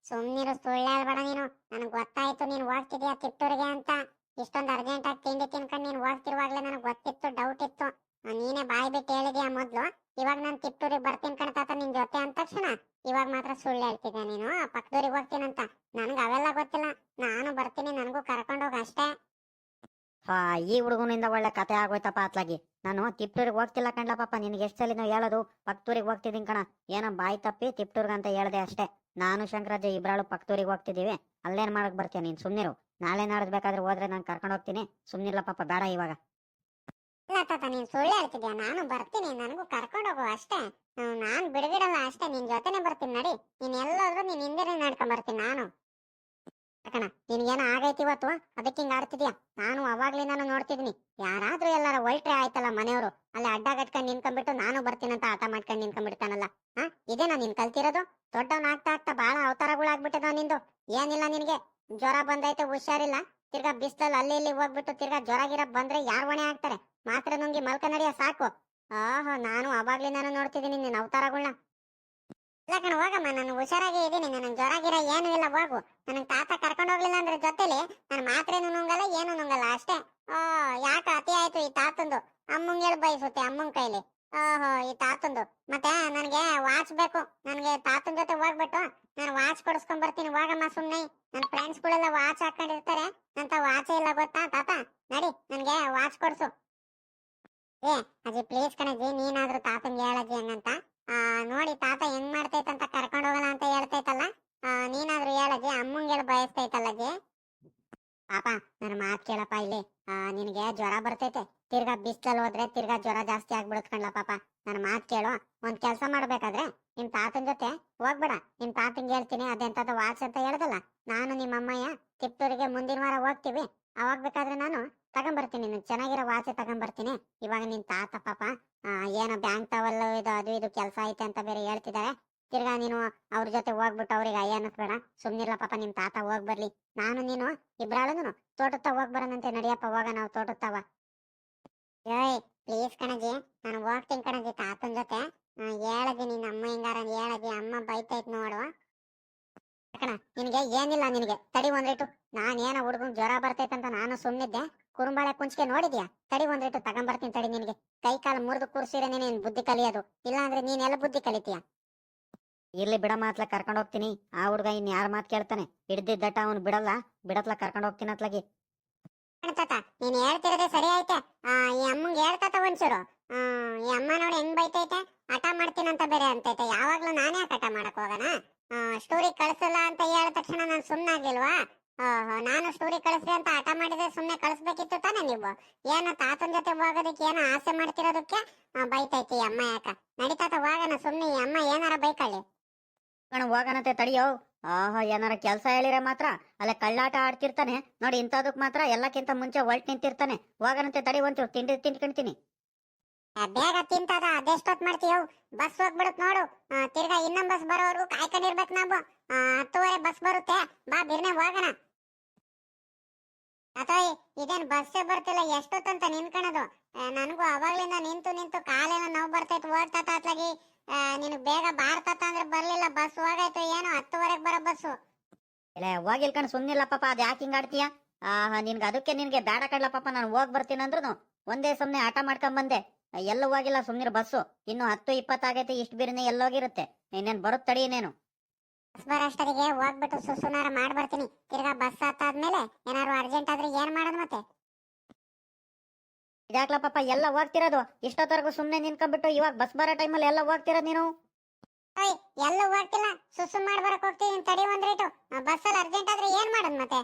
ಸುಮ್ನಿರು. ಸುಳ್ಳು ನೀನು. ನನಗೆ ಗೊತ್ತಾಯ್ತು ನೀನು ಹೋಗ್ತಿದ್ಯಾ ತಿಪ್ಟೂರಿಗೆ ಅಂತ. ಇಷ್ಟೊಂದು ಅರ್ಜೆಂಟ್ ಆಗಿ ತಿಂಡಿ ತಿನ್ಕೊಂಡು ನೀನು ಹೋಗ್ತಿರುವಾಗ್ಲೇ ನನಗೆ ಗೊತ್ತಿತ್ತು ಡೌಟ್ ಇತ್ತು. ನೀನೇ ಬಾಯಿ ಬಿಟ್ಟು ಹೇಳಿದ್ಯಾ ಮೊದ್ಲು? ಇವಾಗ ನಾನು ತಿಪ್ಪೂರಿಗೆ ಬರ್ತೀನಿ ಕಣ ತಾತ ನಿನ್ ಜೊತೆ ಅಂದ ತಕ್ಷಣ ಇವಾಗ ಮಾತ್ರ ಸುಳ್ಳು ಹೇಳ್ತಿದ್ದೆ ನೀನು? ಪಕ್ಕದೂರಿಗೆ ಹೋಗ್ತೀನಂತ. ನನಗೆ ಅವೆಲ್ಲ ಗೊತ್ತಿಲ್ಲ. ನಾನು ಬರ್ತೀನಿ, ನನಗೂ ಕರ್ಕೊಂಡು ಹೋಗ್ ಅಷ್ಟೇ. ಹಾ, ಈ ಹುಡುಗನಿಂದ ಒಳ್ಳೆ ಕತೆ ಆಗೋಯ್ತಪ್ಪ ಅತ್ಲಾಗಿ. ನಾನು ತಿಪ್ಟೂರಿಗೆ ಹೋಗ್ತಿಲ್ಲ ಕಣ್ಲ ಪಾಪ, ನಿನ್ಗೆ ಎಷ್ಟು ಸಲ ಹೇಳೋದು. ಪಕ್ತೂರಿಗೆ ಹೋಗ್ತಿದ್ದೀನಿ ಕಣ. ಏನೋ ಬಾಯಿ ತಪ್ಪಿ ತಿಪ್ಟೂರ್ಗ್ ಅಂತ ಹೇಳ್ದೆ ಅಷ್ಟೇ. ನಾನು ಶಂಕರಾಜ ಇಬ್ರಾಳು ಪಕ್ತೂರಿಗೆ ಹೋಗ್ತಿದೀವಿ. ಅಲ್ಲೇನ್ ಮಾಡಕ್ ಬರ್ತೀಯ ನೀನು? ಸುಮ್ನಿರು. ನಾಳೆ ನಾಡ್ದು ಬೇಕಾದ್ರೆ ಹೋದ್ರೆ ನಾನು ಕರ್ಕೊಂಡು ಹೋಗ್ತೀನಿ. ಸುಮ್ಮನಿಲ್ಲ ಪಾಪ, ಬೇಡ ಇವಾಗ. ಇಲ್ಲ ತಾತ, ನೀನ್ ಸುಳ್ಳು ಹೇಳ್ತಿದ್ಯಾ? ನಾನು ಬರ್ತೀನಿ, ನನಗೂ ಕರ್ಕೊಂಡು ಹೋಗು ಅಷ್ಟೇ. ನಾನು ನಾನ್ ಬಿಡಬಿಡಲ್ಲ ಅಷ್ಟೇ, ನಿನ್ ಜೊತೆನೆ ಬರ್ತೀನಿ ನಡಿ. ನೀನ್ ಎಲ್ಲೋದ್ರು ನೀನ್ ಹಿಂದೆನೆ ನಡ್ಕೊಂಡ್ ಬರ್ತೀನಿ ನಾನು ಕಣ ಆಗೈತಿ ಇವತ್ತು? ಅದಕ್ಕೆ ಹಿಂಗ ಆಡ್ತಿದ್ಯಾ? ನಾನು ಅವಾಗ್ಲಿಂದಾನು ನೋಡ್ತಿದ್ನಿ. ಯಾರಾದ್ರೂ ಎಲ್ಲಾರ ಒಲ್ಟ್ರೆ ಆಯ್ತಲ್ಲ ಮನೆಯವರು. ಅಲ್ಲಿ ಅಡ್ಡ ಕಟ್ಕೊಂಡ್ ನಿನ್ಕೊಂಡ್ಬಿಟ್ಟು ನಾನು ಬರ್ತೀನಂತ ಆಟ ಮಾಡ್ಕೊಂಡ್ ನಿನ್ಕೊಂಡ್ಬಿಡ್ತಾನಲ್ಲ ಹಾ, ಇದೇನಾ ನೀನ್ ಕಲ್ತಿರೋದು? ದೊಡ್ಡವನ್ ಆಗ್ತಾ ಆಗ್ತಾ ಬಹಳ ಅವತಾರಗಳಾಗ್ಬಿಟ್ಟದ ನಿಂದು. ಏನಿಲ್ಲ ನಿನ್ಗೆ? ಜ್ವರ ಬಂದೈತೆ, ಹುಷಾರಿಲ್ಲ. ತಿರ್ಗಾ ಬಿಸ್ಲಲ್ಲಿ ಅಲ್ಲಿ ಇಲ್ಲಿ ಹೋಗ್ಬಿಟ್ಟು ತಿರ್ಗಾ ಜ್ವರ ಗಿರ ಬಂದ್ರೆ ಯಾರು ಹೊಣೆ ಆಗ್ತಾರೆ ಮಾತ್ರ ನುಂಗಿ ಮಲ್ಕ ಸಾಕು. ಆಹೋ ನಾನು ಅವಾಗ್ಲಿಂದಾನು ನೋಡ್ತಿದ್ದೀನಿ ನಿನ್ನ ಅವತಾರಗಳನ್ನ ಇಲ್ಲ ಹೋಗಮ್ಮ, ನಾನು ಹುಷಾರಾಗಿ ಇದ್ದೀನಿ. ನನಗೆ ಜ್ವರ ಗಿರ ಏನು ಇಲ್ಲ, ಹೋಗು. ನನಗೆ ತಾತ ಕರ್ಕೊಂಡು ಹೋಗ್ಲಿಲ್ಲ ಅಂದ್ರೆ ಜೊತೆಲಿ ನಾನು ಮಾತ್ರೇನು ನುಂಗಲ್ಲ, ಏನು ನುಂಗಲ್ಲ, ಅಷ್ಟೇ. ಓ, ಯಾಕ ಅತಿ ಆಯ್ತು ಈ ತಾತಂದು? ಅಮ್ಮಂಗ್ ಹೇಳಿ ಬಯಸುತ್ತೆ ಅಮ್ಮನ್ ಕೈಲಿ. ಓಹೋ, ಈ ತಾತಂದು. ಮತ್ತೆ ನನಗೆ ವಾಚ್ ಬೇಕು. ನನಗೆ ತಾತನ ಜೊತೆ ಹೋಗ್ಬಿಟ್ಟು ನಾನು ವಾಚ್ ಕೊಡಿಸ್ಕೊಂಡ್ ಬರ್ತೀನಿ ಹೋಗಮ್ಮ, ಸುಮ್ನೆ. ನನ್ನ ಫ್ರೆಂಡ್ಸ್ ಗಳೆಲ್ಲ ವಾಚ್ ಹಾಕೊಂಡಿರ್ತಾರೆ. ಅಂತ ವಾಚ್ ಇಲ್ಲ ಗೊತ್ತಾ? ತಾತ, ನಡಿ, ನನಗೆ ವಾಚ್ ಕೊಡ್ಸು. ಏ ಅಜ್ಜಿ ಪ್ಲೀಸ್ ಕಣಜ್ಜಿ ನೀನಾದ್ರೂ ತಾತನ್ಗೆ ಹೇಳಜ್ಜಿ ಹಂಗಂತ. ನೋಡಿ, ತಾತ ಹೆಂಗ್ ಮಾಡ್ತೈತಂತ ಕರ್ಕೊಂಡು ಹೋಗಲ್ಲ ಅಂತ ಹೇಳ್ತೈತಲ್ಲ? ನೀನಾದ್ರೂ ಹೇಳಜ್ಜಿ, ಅಮ್ಮಂಗೆ ಬಯಸ್ತೈತಲ್ಲ ಪಾಪ ನನ್ನ ಮಾತು ಕೇಳಪ್ಪ ಇಲ್ಲಿ. ನಿನಗೆ ಜ್ವರ ಬರ್ತೈತೆ. ತಿರ್ಗಾ ಬಿಸ್ಲಲ್ಲಿ ಹೋದ್ರೆ ತಿರ್ಗಾ ಜ್ವರ ಜಾಸ್ತಿ ಆಗ್ಬಿಡುತ್ತೆ ಕಣ್ಲ ಪಾಪ. ನನ್ನ ಮಾತು ಕೇಳು. ಒಂದ್ ಕೆಲಸ ಮಾಡ್ಬೇಕಾದ್ರೆ ನಿಮ್ ತಾತನ್ ಜೊತೆ ಹೋಗ್ಬೇಡ. ನಿಮ್ ತಾತಂಗೆ ಹೇಳ್ತೀನಿ ಅದೆಂತದ ವಾಚ್ ಅಂತ ಹೇಳ್ದಲ್ಲ. ನಾನು ನಿಮ್ಮ ಅಮ್ಮಯ್ಯ ತಿಪ್ಪೂರಿಗೆ ಮುಂದಿನ ವಾರ ಹೋಗ್ತೀವಿ. ಅವಾಗ ಬೇಕಾದ್ರೆ ನಾನು ತಗೊಂಬರ್ತೀನಿ, ನೀನು ಚೆನ್ನಾಗಿರೋ ವಾಚ್ ತಗೊಂಬರ್ತೀನಿ. ಇವಾಗ ನಿನ್ ತಾತ ಪಾಪ ಏನೋ ಬ್ಯಾಂಕ್ ತವಲ್ಲ ಇದು, ಅದು ಇದು ಕೆಲಸ ಐತೆ ಅಂತ ಬೇರೆ ಹೇಳ್ತಿದ್ದಾರೆ ತಿರ್ಗಾ ನೀನು ಅವ್ರ ಜೊತೆ ಹೋಗ್ಬಿಟ್ಟು ಅವ್ರಿಗೆ ಅಯ್ಯ ಅನ್ನಿಸ್ಬೇಡ ಸುಮ್ನಿರ್ಲ ಪಾಪ, ನಿಮ್ ತಾತ ಹೋಗ್ ಬರ್ಲಿ ನಾನು ನೀನು ಇಬ್ರಾಳನು ತೋಟತ್ತ ಹೋಗ್ ಬರೋಣಂತೆ ನಡಿಯಪ್ಪ, ಹೋಗ ನಾವು ತೋಟತ್ತವ ಏಯ್ ಪ್ಲೀಸ್ ಕಣಜಿ, ನಾನು ಹೋಗ್ತೀನಿ ಕಣಜಿ ತಾತನ ಜೊತೆ. ಹೇಳದಿ ನಿನ್ನ ಅಮ್ಮ ಹಿಂಗಾರ ಹೇಳದಿ ಅಮ್ಮ ಬೈತೈತ್ ನೋಡುವ ಕಣ ನಿನಗೆ ಏನಿಲ್ಲ ನಿನಗೆ ತಡಿ ಒಂದ್ರಿಟ್ಟು ನಾನು ಏನೋ ಹುಡುಗನ್ ಜ್ವರ ಬರ್ತೈತೆ ಅಂತ ನಾನು ಸುಮ್ಮನಿದ್ದೆ ಕುರುಂಬಾಳೆ ಕುಂಚಿಕೆ ನೋಡಿದ್ಯಾ? ತಡಿ ಒಂದ್ರಿಟ್ಟು ತಗೊಂಬರ್ತೀನಿ ತಡಿ ನಿನಗೆ. ಕೈ ಕಾಲು ಮುರಿದು ಕೂರ್ಸಿರ ನೀನ್ ಬುದ್ಧಿ ಕಲಿಯೋದು? ಇಲ್ಲ ಅಂದ್ರೆ ನೀನೆಲ್ಲ ಬುದ್ಧಿ ಕಲಿತೀಯ? ಇಲ್ಲಿ ಬಿಡ ಮಾತ್ಲ ಕರ್ಕೊಂಡು ಹೋಗ್ತೀನಿ. ಆ ಹುಡುಗ ಇನ್ ಯಾರ ಮಾತ್ ಕೇಳ್ತಾನೆ? ಹಿಡ್ದಿದ್ದಟ ಅವನು ಬಿಡಲ್ಲ. ಬಿಡತ್ಲ ಕರ್ಕೊಂಡು ಹೋಗ್ತೀನಿ ಅತ್ಲಾಗಿ. ತಾತ ನೀನ್ ಹೇಳ್ತಿರೋದೇ ಸರಿ ಐತೆ ಆ, ಈ ಅಮ್ಮಂಗೆ ಹೇಳ್ತಾತ ಒಂಚೂರು. ಆ, ಈ ಅಮ್ಮ ನೋಡಿ ಹೆಂಗ್ ಬೈತೈತೆ? ಹಠ ಮಾಡ್ತೀನಂತ ಬೇರೆ ಅಂತೈತೆ. ಯಾವಾಗ್ಲೂ ನಾನೇ ಹಠ ಮಾಡಕ್ ಹೋಗಣ ಸ್ಟೋರಿ ಕಳ್ಸಲ್ಲ ಅಂತ ಹೇಳಿದ ತಕ್ಷಣ ನಾನು ಸುಮ್ಮನಾಗ್ಲಿಲ್ವಾ ನಾನು ಸ್ಟೋರಿ ಕಳಿಸ್ರಿ ಅಂತ ಹಠ ಮಾಡಿದ್ರೆ ಸುಮ್ನೆ ಕಳಿಸ್ಬೇಕಿತ್ತು ತಾನೇ ನೀವು? ಏನಂತ ತಾತನ ಜೊತೆ ಹೋಗೋದಕ್ಕೆ ಏನೋ ಆಸೆ ಮಾಡ್ತಿರೋದಕ್ಕೆ? ಬೈತೈತಿ ಅಮ್ಮ ಯಾಕ? ನಡಿತಾತ ಹೋಗೋಣ ಸುಮ್ನೆ ಈ ಅಮ್ಮ ಏನಾರ ಬೈಕಳ್ಳಿ ಕಣ ಹೋಗನತೆ ತಡಿಯೋ. ಆಹಾ ಏನಾರ ಕೆಲ್ಸ ಹೇಳಿರ ಮಾತ್ರ. ಅಲ್ಲೇ ಕಳ್ಳಾಟ ಆಡ್ತಿರ್ತಾನೆ. ನೋಡಿ ಇಂಥದಕ್ ಮಾತ್ರ ಎಲ್ಲಕ್ಕಿಂತ ಮುಂಚೆ ಹೊಲ್ಟ್ ನಿಂತಿರ್ತಾನೆ. ಹೋಗನಂತೆ ತಡಿ ಒಂಚೂರು ತಿಂಡಿ ತಿನ್ಕೊಂತೀನಿ ಆ, ಬೇಗ ತಿಂತದ, ಅದೆಷ್ಟೊತ್ ಮಾಡ್ತೀವಿ ಬಸ್ ಹೋಗ್ಬಿಡುತ್ತೆ ನೋಡು. ತಿರ್ಗಾ ಇನ್ನೊಂದ್ ಬಸ್ ಬರೋವರೆಗೂ ಕಾಯ್ಕೊಂಡಿರ್ಬೇಕು ನಾವು. ಹತ್ತುವರೆ ಬಸ್ ಬರುತ್ತೆ. ಬಾ, ಬಿರ್ನೆ ಹೋಗೋಣ. ಅಥವಾ, ಇದೇನ್ ಬಸ್ಸೇ ಬರ್ತಿಲ್ಲ, ಎಷ್ಟೊತ್ತಂತ ನಿನ್ಕಣದು ನನಗೂ ಅವಾಗ್ಲಿಂದ ನಿಂತು ನಿಂತು ಕಾಲೇನ ನೋವು ಬರ್ತೈತೆ, ಓಡ್ತಾತ ಅತ್ಲಾಗಿ. ನಿನಗ್ ಬೇಗ ಬಾರ್ತಾತ ಅಂದ್ರೆ ಬರ್ಲಿಲ್ಲ, ಬಸ್ ಹೋಗಾಯ್ತು ಏನೋ, ಹತ್ತುವರೆಗೆ ಬರೋ ಬಸ್ಸು. ಇಲ್ಲ ಹೋಗಿಲ್ ಕಣ್, ಸುಮ್ನಿಲ್ಲ ಪಾಪ, ಅದ್ ಯಾಕೆ ಹಿಂಗ್ ಆಡ್ತೀಯಾ? ಆಹಾ, ನಿನ್ಗೆ ಅದಕ್ಕೆ ನಿನ್ಗೆ ಬೇಡ ಕಡ್ಲ ಪಾಪ, ನಾನು ಹೋಗ್ ಬರ್ತೀನಿ ಅಂದ್ರೂ ಒಂದೇ ಸುಮ್ನೆ ಆಟ ಮಾಡ್ಕೊಂಡ್ ಬಂದೆ ಎಲ್ಲ ಹೋಗಿಲ್ಲ ಸುಮ್ನಿರ ಬಸ್ಸು. ಇನ್ನು ಹತ್ತು ಇಪ್ಪತ್ತಾಗೈತೆ ಇಷ್ಟು ಬೀರಿನ ಎಲ್ಲೋಗಿರುತ್ತೆ. ಇನ್ನೇನ್ ಬರುತ್ ತಡಿ ಇನ್ನೇನು. ಹೋಗ್ಬಿಟ್ಟು ಸುಸುನಾರ ಮಾಡ್ಬರ್ತೀನಿ. ತಿರ್ಗಾ ಬಸ್ ಹತ್ತಾದ್ಮೇಲೆ ಏನಾರು ಅರ್ಜೆಂಟ್ ಆದ್ರೆ ಏನ್ ಮಾಡೋದು ಮತ್ತೆ? ಇದಾಕ್ಲ ಪಾಪ ಎಲ್ಲ ಹೋಗ್ತಿರೋದು. ಇಷ್ಟೊತ್ತವರೆಗೂ ಸುಮ್ನೆ ನಿನ್ಕೊಂಡ್ಬಿಟ್ಟು ಇವಾಗ ಬಸ್ ಬರೋ ಟೈಮಲ್ಲಿ ಎಲ್ಲ ಹೋಗ್ತಿರೋದು ನೀನು? ಓಯ್ ಎಲ್ಲೂ ಹೋಗ್ತಿಲ್ಲ. ಸುಸು ಮಾಡ್ಬರಕ್ ಹೋಗ್ತೀನಿ ತಡಿ ಒಂದ್ ರೇಟು. ಬಸ್ಸಲ್ಲಿ ಅರ್ಜೆಂಟ್ ಆದ್ರೆ ಏನ್ ಮಾಡೋದು ಮತ್ತೆ?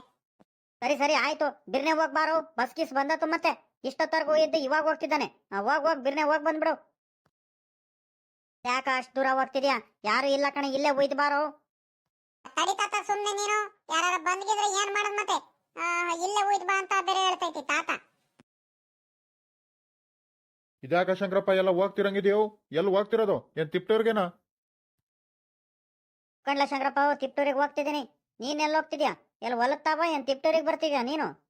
ಸರಿ ಸರಿ ಆಯ್ತು. ಬಿರ್ನೆ ಹೋಗ್ಬಾರು ಬಸ್ ಕಿಸ್ ಬಂದತ್ತು ಮತ್ತೆ. ಇಷ್ಟೊತ್ತವರೆಗೂ ಇದ್ದು ಇವಾಗ ಹೋಗ್ತಿದ್ದಾನೆ. ಹೋಗ್ ಹೋಗ್ ಬಿರ್ನೆ ಹೋಗ್ ಬಂದ್ಬಿಡು. ಯಾಕ ಅಷ್ಟು ದೂರ ಹೋಗ್ತಿದ್ಯಾ? ಯಾರು ಇಲ್ಲ ಕಣೆ ಇಲ್ಲೇ ಒಯ್ದು ಬಾರೋ. ತಡಿ ತಾತ ಸುಮ್ನೆ ನೀನು. ಯಾರು ಬಂದ್ಗಿದ್ರೆ ಏನ್ ಮಾಡೋದ್ ಮತ್ತೆ? ಇಲ್ಲೇ ಒಯ್ದು ಬಾ ಅಂತ ಬೇರೆ ಹೇಳ್ತೈತಿ ತಾತ. ಇದ್ಯಾಕ ಶಂಕರಪ್ಪ ಎಲ್ಲ ಹೋಗ್ತಿರಂಗಿದ್ಯೋ? ಎಲ್ಲಿ ಹೋಗ್ತಿರೋದು? ಏನ್ ತಿಪ್ಟೂರ್ಗೆನಾ? ಕಂಡ್ಲ ಶಂಕರಪ್ಪ ತಿಪ್ಟೂರಿಗೆ ಹೋಗ್ತಿದ್ದೀನಿ. ನೀನ್ ಎಲ್ಲಿ ಹೋಗ್ತಿದ್ಯಾ? ಎಲ್ಲಿ ಹೊಲತ್ತಾವ? ಏನ್ ತಿಪ್ಟೂರಿಗೆ ಬರ್ತಿದ್ಯಾ ನೀನು?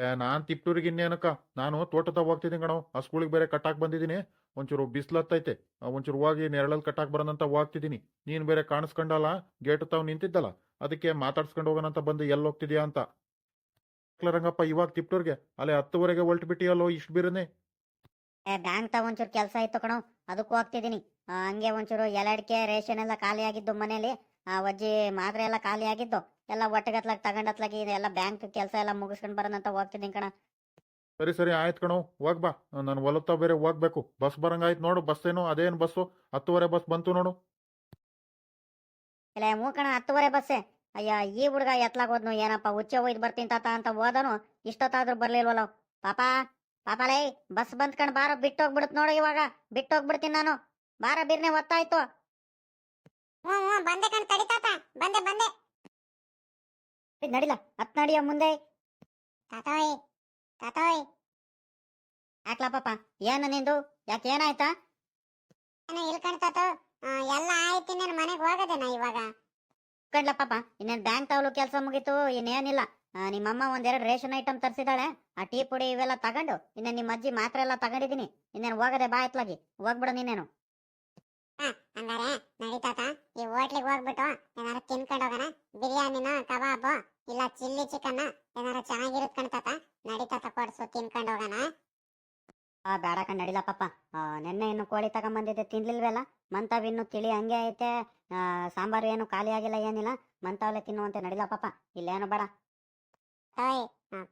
ಏ, ನಾನ್ ತಿಪ್ಟೂರಿಗೆ ಇನ್ನೇನಕ್ಕ ನಾನು ತೋಟದ ಹೋಗ್ತಿದ್ದೀನಿ ಕಣೋ. ಆ ಸ್ಕೂಲಿಗೆ ಬೇರೆ ಕಟ್ಟಾಕ್ ಬಂದಿದ್ದೀನಿ. ಒಂಚೂರು ಬಿಸ್ಲತ್ತೈತೆ. ಒಂಚೂರು ಹೋಗಿ ನೆರಳಲ್ಲಿ ಕಟ್ಟಾಕ್ ಬರೋಣಂತ ಹೋಗ್ತಿದ್ದೀನಿ. ನೀನ್ ಬೇರೆ ಕಾಣಿಸ್ಕೊಂಡಲ್ಲ? ಗೇಟ್ ತಾವ್ ನಿಂತಿದ್ದಲ್ಲ? ಅದಕ್ಕೆ ಮಾತಾಡ್ಸ್ಕೊಂಡು ಹೋಗೋಣಂತ ಬಂದು ಎಲ್ಲಿ ಹೋಗ್ತಿದ್ಯಾ ಅಂತ. ರಂಗಪ್ಪ, ಇವಾಗ ತಿಪ್ಟೂರ್ಗೆ? ಅಲ್ಲೇ ಹತ್ತುವರೆಗೆ ಹೊಲ್ಟ್ ಬಿಟ್ಟಿಯಲ್ಲೋ ಇಷ್ಟು ಬಿರನೆ ಬ್ಯಾಂಕ್ ತ ಒಂಚೂರು ಕೆಲಸ ಆಯ್ತು ಕಣೋ. ಅದಕ್ಕೂ ಹೋಗ್ತಿದ್ದೀನಿ. ಹಂಗೆ ಒಂಚೂರು ಎಲ್ಲಡಿಕೆ ರೇಷನ್ ಎಲ್ಲ ಖಾಲಿ ಆಗಿದ್ದು ಮನೇಲಿ. ಆ, ಅಜ್ಜಿ ಮಾತ್ರೆ ಎಲ್ಲ ಖಾಲಿ ಆಗಿದ್ದು ಎಲ್ಲ ಒಟ್ಟಗತ್ಲಾಗ ತಗೊಂಡತ್ಲಾಗಿ ಎಲ್ಲ ಬ್ಯಾಂಕ್ ಕೆಲಸ ಎಲ್ಲ ಮುಗಿಸ್ಕೊಂಡ್ ಬರೋಣಂತ ಹೋಗ್ತಿದ್ದೀನಿ ಕಣ. ಸರಿ ಸರಿ ಆಯ್ತು ಕಣೋ. ಹೋಗ್ ಬಾ. ನಾನು ಹೊಲತ್ತ ಬೇರೆ ಹೋಗ್ಬೇಕು. ಬಸ್ ಬರಂಗಾಯ್ತು ನೋಡು. ಬಸ್ ಏನು ಅದೇನು ಬಸ್ಸು ಹತ್ತುವರೆ ಬಸ್ ಬಂತು ನೋಡು. ಇಲ್ಲ ಮೂ ಕಣ ಹತ್ತುವರೆ ಬಸ್ಸೇ. ಅಯ್ಯ ಈ ಹುಡುಗ ಎತ್ಲಾಗ ಹೋದ್ನು. ಏನಪ್ಪ ಹುಚ್ಚೆ ಒಯ್ದು ಬರ್ತೀನಿ ತಾತ ಅಂತ ಹೋದನು. ಇಷ್ಟೊತ್ತಾದ್ರೂ ಬರ್ಲಿಲ್ವಲ್ಲ? ಪಾಪ ಪಾಪ ಲೈ ಬಸ್ ಬಂದ್ ಕಣ್ ಬಾರ ಬಿಟ್ಟೋಗ್ಬಿಡುತ್ತೆ ನೋಡು ಇವಾಗ. ಬಿಟ್ಟೋಗ್ಬಿಡ್ತೀನಿ ನಾನು. ಬಾರ ಬಿರ್ನೆ ಒತ್ತಾಯ್ತು ಹ್ಞೂ ಹ್ಞೂ ಬಂದೆ ಕಣ್ ತಡಿ ತಾತ. ಬಂದೆ ಬಂದೆ. ನಡಿಲ ಹತ್ ನಡಿಯ ಮುಂದೆ. ತಾತಾಯ್ ತಾತಾಯ್. ಯಾಕ್ಲಾ ಪಾಪ ಏನ ನಿಂದು? ಯಾಕೆ ಏನಾಯ್ತಾ? ಏನೋ ಇಲ್ ಕಣ್ತಾತೋ ಎಲ್ಲ ಆಯ್ತು ಇನ್ನೇನು ಮನೆಗೆ ಹೋಗದೇನ ಇವಾಗ? ಕಣ್ಲ ಪಾಪ ಇನ್ನೇನ್ ಬ್ಯಾಂಕ್ ತವಲು ಕೆಲಸ ಮುಗೀತು ಇನ್ನೇನಿಲ್ಲ. ನಿಮ್ಮ ನಿಮ್ಮಮ್ಮ ಒಂದೆರಡು ರೇಷನ್ ಐಟಮ್ ತರಿಸಿದಾಳೆ. ಆ ಟೀ ಪುಡಿ ಇವೆಲ್ಲ ತಗೊಂಡು ಇನ್ನೇನ್ ನಿಮ್ಮ ಅಜ್ಜಿ ಮಾತ್ರೆ ಎಲ್ಲ ತಗೊಂಡಿದ್ದೀನಿ ಇನ್ನೇನು ಹೋಗದೆ ಬಾ ಎತ್ಲಾಗಿ ಹೋಗ್ಬಿಡ ನೀನೇನು ಹಂಗಾರೆ ನಡೀತಾತ ಈ ಹೋಟ್ಲಿಗೆ ಹೋಗ್ಬಿಟ್ಟು ಏನಾರು ತಿನ್ಕೊಂಡು ಹೋಗೋಣ. ಬಿರಿಯಾನಿನ ಕಬಾಬು ಇಲ್ಲ ಚಿಲ್ಲಿ ಚಿಕನ್ ಏನಾರು ಚೆನ್ನಾಗಿರುತ್ ಕಣ್ತಾತ ನಡೀತಾತ ಕೊಡ್ಸು ತಿನ್ಕೊಂಡು ಹೋಗೋಣ. ಆ ಬೇಡ ಕಣ್ ನಡಿಲ ಪಾಪ. ನೆನ್ನೆ ಇನ್ನು ಕೋಳಿ ತಗೊಂಬಂದಿದ್ದೆ ತಿನ್ಲಿಲ್ವಲ್ಲ ಮಂತಾವ್ ಇನ್ನು ತಿಳಿ ಹಂಗೆ ಐತೆ. ಸಾಂಬಾರು ಏನು ಖಾಲಿ ಆಗಿಲ್ಲ ಏನಿಲ್ಲ. ಮಂತಾವ್ಲೆ ತಿನ್ನುವಂತೆ ನಡಿಲ ಪಾಪ. ಇಲ್ಲೇನು ಬೇಡ.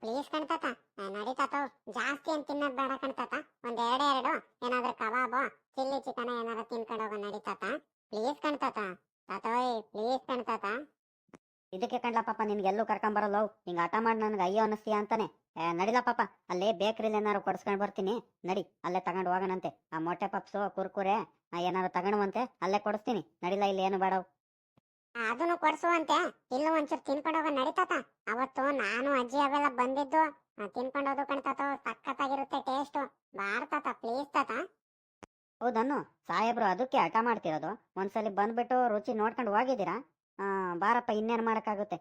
ಪ್ಲೀಸ್ ಕಣ್ತಾತ ನಡೀತಾತೋ ಜಾಸ್ತಿ ಏನ್ ತಿನ್ನೋದ್ ಬೇಡ ಕಣ್ತಾತ ಒಂದ್ ಎರಡು ಎರಡು. ಏನಾದ್ರು ಕಬಾಬು ಚಿಲ್ಲಿ ಚಿಕನ್ ಏನಾದ್ರು ತಿನ್ಕೊಂಡು ಹೋಗೋಣ ನಡೀತಾತ ಪ್ಲೀಸ್ ಕಣ್ತಾತ ತಾತೋಯ್ ಪ್ಲೀಸ್ ಕಣ್ತಾತ ಇದಕ್ಕೆ ಕಣ್ಲ ಪಾಪ ನಿನ್ಗೆಲ್ಲೂ ಕರ್ಕೊಂಬರಲ್ಲ ಹಿಂಗ ಆಟ ಮಾಡಿ ನನ್ಗೆ ಅಯ್ಯೋ ಅನಿಸ್ತೀಯ ಅಂತಾನೆ. ಏ, ನಡಿಲ ಪಾಪ. ಅಲ್ಲೇ ಬೇಕ್ರಿಲಿ ಏನಾರು ಕೊಡ್ಸ್ಕೊಂಡ್ ಬರ್ತೀನಿ. ನಡಿ ಅಲ್ಲೇ ತಗೊಂಡು ಹೋಗೋಣಂತೆ. ಆ ಮೊಟ್ಟೆ ಪಪ್ಸು ಕುರ್ಕುರೆ ಏನಾದ್ರು ಏನಾರು ತಗೊಂಡುವಂತೆ ಅಲ್ಲೇ ಕೊಡಿಸ್ತೀನಿ. ನಡಿಲ್ಲ ಇಲ್ಲಿ ಏನು ಬೇಡ ಆ, ಅದನ್ನು ಕೊಡ್ಸುವಂತೆ. ಇಲ್ಲೂ ಒಂಚೂರು ತಿನ್ಕೊಂಡು ಹೋಗೋಣ ನಡೀತಾತ ಅವತ್ತು ನಾನು ಅಜ್ಜಿ ಅವೆಲ್ಲ ಬಂದಿದ್ದು ತಿನ್ಕೊಂಡೋದು ಕಣ್ತಾತ ಸಖತ್ತಾಗಿರುತ್ತೆ ಟೇಸ್ಟ್. ಬಾರ್ತಾತ ಪ್ಲೀಸ್ ತಾತ. ಹೌದನ್ನು? ಸಾಹೇಬ್ರು ಅದಕ್ಕೆ ಹಠ ಮಾಡ್ತಿರೋದು. ಒಂದ್ಸಲಿ ಬಂದ್ಬಿಟ್ಟು ರುಚಿ ನೋಡ್ಕೊಂಡು ಹೋಗಿದ್ದೀರಾ? ಬಾರಪ್ಪ ಇನ್ನೇನು ಮಾಡೋಕ್ಕಾಗುತ್ತೆ?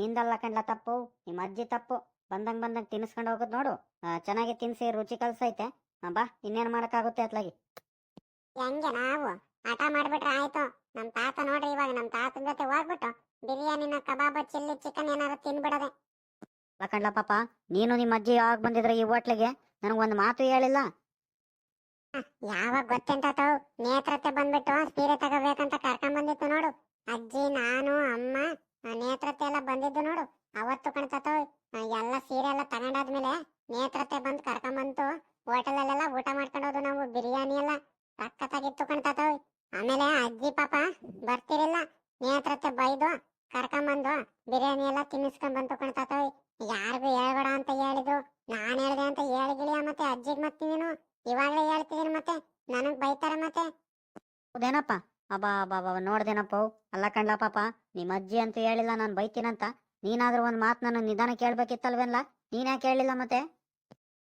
ನಿಂದಲ್ಲ ಕಂಡ್ಲ ತಪ್ಪು. ನಿಮ್ಮ ಅಜ್ಜಿ ತಪ್ಪು. ಬಂದಂಗೆ ಬಂದಂಗ್ ತಿನ್ಸ್ಕೊಂಡು ಹೋಗೋದು ನೋಡು. ಚೆನ್ನಾಗಿ ತಿನ್ಸಿ ರುಚಿ ಕಲ್ಸೈತೆ. ಬಾ ಇನ್ನೇನು ಮಾಡೋಕ್ಕಾಗುತ್ತೆ ಅತ್ಲಾಗಿ ಹೆಂಗೆ ನಾವು? ಹಠ ಮಾಡಿಬಿಟ್ರೆ ಆಯ್ತು. ನಮ್ ತಾತ ನೋಡ್ರಿ ಇವಾಗ ನಮ್ ತಾತನ ಜೊತೆ ಹೋಗ್ಬಿಟ್ಟು ಬಿರಿಯಾನಿನ ಕಬಾಬ್ ಚಿಲ್ಲಿ ಚಿಕನ್ ಏನಾದ್ರು ತಿನ್ಬಿಡದೆ. ಲಕಂಡ್ಲ ಪಾಪ ನೀನು ನಿಮ್ಮ ಅಜ್ಜಿ ಯಾವಾಗ ಬಂದಿದ್ರೆ ಈ ಹೋಟ್ಲಿಗೆ? ಒಂದ್ ಮಾತು ಹೇಳಿಲ್ಲ. ಯಾವಾಗ ಗೊತ್ತೆಂತಾತವ್ ನೇತ್ರತೆ ಬಂದ್ಬಿಟ್ಟು ಸೀರೆ ತಗೋಬೇಕಂತ ಕರ್ಕೊಂಡ್ ಬಂದಿತ್ತು ನೋಡು. ಅಜ್ಜಿ ನಾನು ಅಮ್ಮ ನೇತ್ರತೆ ಎಲ್ಲ ಬಂದಿದ್ದು ನೋಡು. ಅವತ್ತು ಕಣ್ತಾತವ್ ಎಲ್ಲ ಸೀರೆ ಎಲ್ಲ ತಗೊಂಡಾದ್ಮೇಲೆ ನೇತ್ರತೆ ಬಂದ್ ಕರ್ಕೊಂಡ್ ಬಂತು. ಹೋಟೆಲಲ್ಲೆಲ್ಲ ಊಟ ಮಾಡ್ಕೊಂಡು ಹೋದು ನಾವು ಬಿರಿಯಾನಿ ಎಲ್ಲ ಸಕ್ಕತ್ತಾಗಿತ್ತು ಕಣ್ತಾತವ್ ಆಮೇಲೆ ಅಜ್ಜಿ ಪಾಪ ಬರ್ತಿರಿಲ್ಲ ನೇತ್ರತೆ ಬೈದು ಕರ್ಕೊಂಬಂದು ಬಿರಿಯಾನಿ ಎಲ್ಲ ತಿನ್ನಿಸ್ಕೊಂಡ್ ಬಂತು ತಾತೋಯ್ ಯಾರಿಗೂ ಹೇಳ್ಬೇಡ ಅಂತ ಹೇಳಿದ್ರು. ನಾನ್ ಹೇಳ್ದೆ ಅಂತ ಹೇಳಿಗಿಳಿಯ ಮತ್ತೆ ಅಜ್ಜಿಗ್ ಮತ್ತೆ ನೀನು? ಇವಾಗಲೇ ಹೇಳ್ತಿದೀನಿ ಮತ್ತೆ ನನಗ್ ಬೈತಾರ ಮತ್ತೆ. ಹೌದೇನಪ್ಪ ಅಬ್ಬಾ ಅಬ್ಬಾ ನೋಡ್ದೇನಪ್ಪ. ಅಲ್ಲ ಕಣ್ಲ ಪಾಪ ನಿಮ್ಮ ಅಜ್ಜಿ ಅಂತ ಹೇಳಿಲ್ಲ ನಾನು ಬೈತೀನಂತ. ನೀನಾದ್ರೂ ಒಂದ್ ಮಾತ್ ನನ್ನ ನಿಧಾನ ಕೇಳ್ಬೇಕಿತ್ತಲ್ವೇನ್ಲ? ನೀನ್ ಯಾಕೆ ಹೇಳಿಲ್ಲ ಮತ್ತೆ?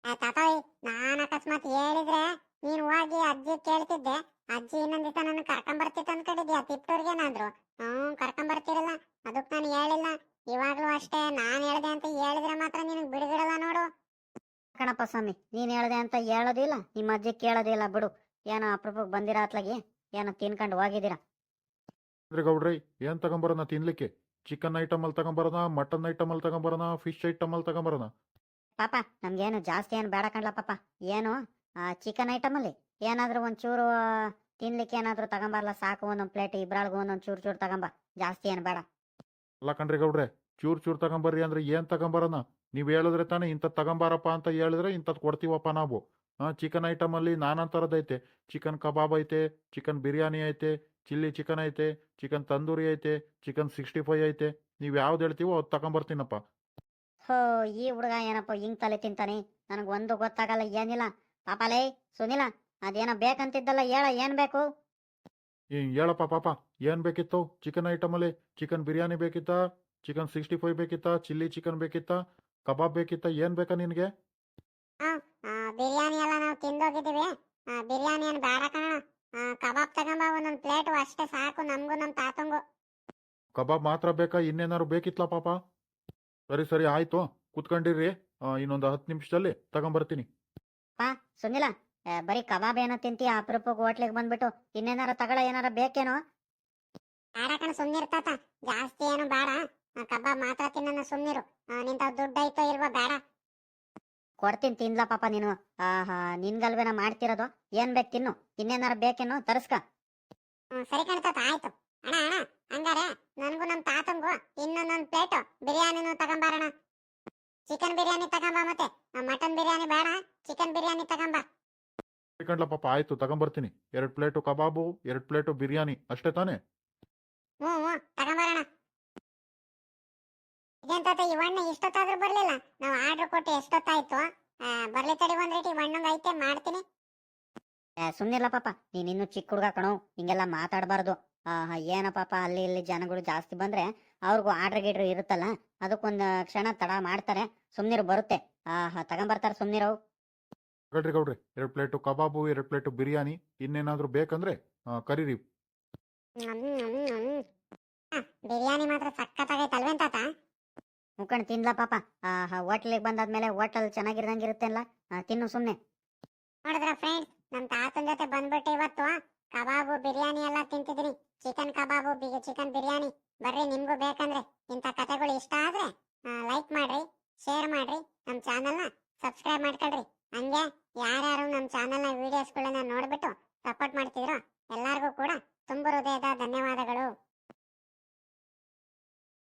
ಆ ತಾತಾಯಿ ನಾನ್ ಅಕಸ್ಮಾತ್ ಹೇಳಿದ್ರೆ ನೀನ್ ಹೋಗಿ ಅಜ್ಜಿ ಕೇಳ್ತಿದ್ದೆ ಅಜ್ಜಿ ಇನ್ನೊಂದ್ ದಿವಸ ನನ್ನ ಕರ್ಕೊಂಡ್ ಬರ್ತಿತ್ತು ಅನ್ಕೊಂಡಿದ್ಯಾ? ತಿಪ್ಟೂರ್ಗೇನಾದ್ರು? ಹ್ಮ್ ಕರ್ಕೊಂಡ್ ಬರ್ತಿರಲ್ಲ ಅದಕ್ ನಾನು ಹೇಳಿಲ್ಲ. ಇವಾಗ್ಲೂ ಅಷ್ಟೇ ನಾನ್ ಹೇಳ್ದೆ ಅಂತ ಹೇಳಿದ್ರೆ ಮಾತ್ರ ನಿನಗ್ ಬಿಡುಗಿಡಲ್ಲ ನೋಡು. ಕಣಪ್ಪ ಸ್ವಾಮಿ ನೀನ್ ಹೇಳ್ದೆ ಅಂತ ಹೇಳೋದಿಲ್ಲ ನಿಮ್ಮ ಅಜ್ಜಿ ಕೇಳೋದಿಲ್ಲ ಬಿಡು. ಏನೋ ಅಪರೂಪಕ್ಕೆ ಬಂದಿರ ಅತ್ಲಾಗಿ? ಏನೋ ತಿನ್ಕೊಂಡು ಹೋಗಿದ್ದೀರಾ? ಅಂದ್ರೆ ಗೌಡ್ರಿ ಏನ್ ತಗೊಂಬರೋಣ ತಿನ್ಲಿಕ್ಕೆ? ಚಿಕನ್ ಐಟಮ್ ಅಲ್ಲಿ ತಗೊಂಬರೋಣ ಮಟನ್ ಐಟಮ್ ಅಲ್ಲಿ ತಗೊಂಬರೋಣ ಫಿಶ್ ಐಟಮ್ ಅಲ್ಲಿ ತಗೊಂಬರೋಣ? ಪಾಪ ಏನು ಜಾಸ್ತಿ ಏನು ಬೇಡ ಕಣ್ಲ ಪಾಪ. ಏನು? ಚಿಕನ್ ಐಟಮಲ್ಲಿ ಏನಾದರೂ ಒಂಚೂರು ಆ, ತಿನ್ಲಿಕ್ಕೆ ಏನಾದರೂ ತಗೊಂಬರಲ್ಲ ಸಾಕು ಒಂದೊಂದು ಪ್ಲೇಟ್ ಇಬ್ರಾಳ್ಗೂ ಒಂದೊಂದು ಚೂರು ಚೂರು ತಗೊಂಬ. ಜಾಸ್ತಿ ಏನು ಬೇಡ. ಅಲ್ಲ ಕಣ್ರಿ ಗೌಡ್ರೆ ಚೂರ್ ಚೂರ್ ತಗೊಂಬರ್ರಿ ಅಂದ್ರೆ ಏನ್ ತಗೊಂಬರೋಣ? ನೀವ್ ಹೇಳಿದ್ರೆ ತಾನೇ ಇಂಥದ್ ತಗೊಂಬಾರಪ್ಪ ಅಂತ ಹೇಳಿದ್ರೆ ಇಂಥದ್ ಕೊಡ್ತೀವಪ್ಪ ನಾವು. ಹಾ ಚಿಕನ್ ಐಟಮ್ ಅಲ್ಲಿ ನಾನಾ ಥರದ್ದು ಐತೆ. ಚಿಕನ್ ಕಬಾಬ್ ಐತೆ ಚಿಕನ್ ಬಿರಿಯಾನಿ ಐತೆ ಚಿಲ್ಲಿ ಚಿಕನ್ ಐತೆ ಚಿಕನ್ ತಂದೂರಿ ಐತೆ ಚಿಕನ್ ಸಿಕ್ಸ್ಟಿ ಫೈವ್ ಐತೆ. ನೀವ್ ಯಾವ್ದು ಹೇಳ್ತೀವೋ ಅದು ತಗೊಂಬರ್ತೀನಪ್ಪ. ಹೋ ಈ ಹುಡುಗ ಏನಪ್ಪ ಹಿಂಗ್ ತಲೆ ತಿಂತಾನೆ? ನನಗೆ ಒಂದು ಗೊತ್ತಾಗಲ್ಲ ಏನಿಲ್ಲ. ಪಾಪಲೇ ಸುನಿಲ ಅದೇನೋ ಬೇಕಂತಿದ್ದಲ್ಲ ಹೇಳ ಏನ್ ಬೇಕು? ಹೇಳಪ್ಪ ಪಾಪ ಏನ್ ಬೇಕಿತ್ತು? ಚಿಕನ್ ಐಟಮ್ ಅಲ್ಲಿ ಚಿಕನ್ ಬಿರಿಯಾನಿ ಬೇಕಿತ್ತಾ? ಚಿಕನ್ ಸಿಕ್ಸ್ಟಿ ಫೈವ್ ಬೇಕಿತ್ತಾ? ಚಿಲ್ಲಿ ಚಿಕನ್ ಬೇಕಿತ್ತ? ಕಬಾಬ್ ಬೇಕಿತ್ತ? ಏನ್ ಬೇಕಾ ನಿನ್ಗೆ? ಬಿರಿಯಾನಿ ಎಲ್ಲ ನಾವು ತಿಂದೋಗಿದ್ದೀವಿ. ಬಿರಿಯಾನಿ ಏನ್ ಬೇಡ ಕಣ ಕಬಾಬ್ ತಗೊಂಬ ಒಂದೊಂದು ಪ್ಲೇಟ್ ಅಷ್ಟೇ ಸಾಕು ನಮಗೂ ನಮ್ಮ ತಾತಂಗು. ಕಬಾಬ್ ಮಾತ್ರ ಬೇಕಾ? ಇನ್ನೇನಾದ್ರು ಬೇಕಿತ್ಲಾ ಪಾಪ? ಸರಿ ಸರಿ ಆಯ್ತು. ಕುತ್ಕೊಂಡಿರ್ರಿ ಇನ್ನೊಂದು ಹತ್ತು ನಿಮಿಷದಲ್ಲಿ ತಗೊಂಬರ್ತೀನಿ. ಪಾ ಸುನಿಲ ಬರೀ ಕಬಾಬ್ ಏನೋ ತಿಂತಿ ಅಪರೂಪಕ್ಕೆ ಹೋಟ್ಲಿಗೆ ಬಂದ್ಬಿಟ್ಟು ಇನ್ನೇನಾರ ತಗೊಳ ಏನಾರ ಬೇಕೇನೋ? ಬೇಡ ಕಣ ಸುಮ್ನಿರ್ತಾತ ಜಾಸ್ತಿ ಏನು ಬೇಡ. ಕಬಾಬ್ ಮಾತ್ರ ತಿನ್ನ ಸುಮ್ನಿರು. ನಿಂತ ದುಡ್ಡು ಐತೋ ಇಲ್ವೋ ಬೇಡ. ಕೊಡ್ತೀನಿ ತಿನ್ಲ ಪಾಪ ನೀನು. ಆಹಾ ನಿನ್ಗಲ್ವೇನ ಮಾಡ್ತಿರೋದು? ಏನ್ ಬೇಕು ತಿನ್ನು. ಇನ್ನೇನಾರ ಬೇಕೇನು ತರಿಸ್ಕ. ಸರಿ ಕಣ್ತಾತ ಆಯ್ತು. ಅಣ್ಣ ಅಣ್ಣ ಹಂಗಾರೆ? ನನ್ಗೂ ನಮ್ ತಾತಂಗು ಇನ್ನೊಂದೊಂದು ಪ್ಲೇಟ್. ಬಿರಿಯಾನಿನೂ ತಗೊಂಬಾರಣ. ಚಿಕನ್ ಬಿರಿಯಾನಿ ತಗೊಂಬ ಮತ್ತೆ. ಮಟನ್ ಬಿರಿಯಾನಿ ಬೇಡ ಚಿಕನ್ ಬಿರಿಯಾನಿ ತಗೊಂಬ. ಕಂಡ್ಲ ಪಾಪ ಆಯ್ತು ತಗೊಂಬರ್ತೀನಿ. ಎರಡು ಪ್ಲೇಟು ಕಬಾಬು ಎರಡು ಪ್ಲೇಟು ಬಿರಿಯಾನಿ ಅಷ್ಟೇ ತಾನೇ? ಹ್ಞೂ ಹ್ಞೂ ತಗೊಂಬರೋಣ. ಇದೇನ್ ತಾತ ಇವಣ್ಣ ಇಷ್ಟೊತ್ತಾದ್ರೂ ಬರಲಿಲ್ಲ? ನಾವು ಆರ್ಡರ್ ಕೊಟ್ಟು ಎಷ್ಟೊತ್ತಾಯ್ತು? ಆ, ಬರ್ಲಿ ತಡಿ ಒಂದ್ ರೀತಿ ಇವಣ್ಣಂಗ್ ಐತೆ ಮಾಡ್ತೀನಿ. ಏ, ಸುಮ್ನಿಲ್ಲ ಪಾಪ ನೀನ್ ಇನ್ನು ಚಿಕ್ಕ ಹುಡುಗ ಕಣೋ ಹಿಂಗೆಲ್ಲ ಮಾತಾಡಬಾರ್ದು. ಆಹಾ ಏನ ಪಾಪ ಅಲ್ಲಿ ಇಲ್ಲಿ ಜನಗಳು ಜಾಸ್ತಿ ಬಂದ್ರೆ ಅವ್ರಿಗೂ ಆರ್ಡ್ರ್ ಗೀಡ್ರ್ ಇರುತ್ತಲ್ಲ ಅದಕ್ಕೊಂದು ಕ್ಷಣ ತಡ ಮಾಡ್ತಾರೆ. ಸುಮ್ನಿರು ಬರುತ್ತೆ. ಆಹಾ ತಗೊಂಬರ್ತಾರೆ ಸುಮ್ನಿರವು ಗಡ್ರಿ ಗೌಡ್ರಿ. ಎರಡು ಪ್ಲೇಟು ಕಬಾಬು ಎರಡು ಪ್ಲೇಟು ಬಿರಿಯಾನಿ. ಇನ್ನೇನಾದ್ರೂ ಬೇಕಂದ್ರೆ ಆ, ಕರೀರಿ. ಬಿರಿಯಾನಿ ಮಾತ್ರ ಸಖತ್ತಾಗೈತಲ್ವೇನ್ ತಾತ? ಮುಖಂಡ್ ತಿನ್ಲ ಪಾಪ. ಆಹಾ ಹೋಟ್ಲಿಗೆ ಬಂದಾದ್ಮೇಲೆ ಹೋಟೆಲ್ ಚೆನ್ನಾಗಿರ್ದಂಗಿರುತ್ತಲ್ಲ ಆ, ತಿನ್ನು ಸುಮ್ನೆ. ನೋಡಿದ್ರ ಫ್ರೆಂಡ್ಸ್ ನಮ್ ತಾತನ್ ಜೊತೆ ಬಂದ್ಬಿಟ್ಟು ಇವತ್ತು ಕಬಾಬು ಬಿರಿಯಾನಿ ಎಲ್ಲ ತಿಂತಿದ್ದೀನಿ ಚಿಕನ್ ಕಬಾಬು ಚಿಕನ್ ಬಿರಿಯಾನಿ. ಬರ್ರಿ ನಿಮ್ಗೂ ಬೇಕಂದ್ರೆ ಇಂಥ ಕಥೆಗಳು ಇಷ್ಟ ಆದ್ರೆ ಲೈಕ್ ಮಾಡ್ರಿ ಶೇರ್ ಮಾಡ್ರಿ ನಮ್ಮ ಚಾನಲ್ನ ಸಬ್ಸ್ಕ್ರೈಬ್ ಮಾಡ್ಕೊಳ್ರಿ. ಹಂಗೆ ಯಾರ್ಯಾರು ನಮ್ಮ ಚಾನಲ್ನ ವಿಡಿಯೋಸ್ಗಳನ್ನ ನೋಡ್ಬಿಟ್ಟು ಸಪೋರ್ಟ್ ಮಾಡ್ತಿದ್ರು ಎಲ್ಲರಿಗೂ ಕೂಡ ತುಂಬ ಹೃದಯದ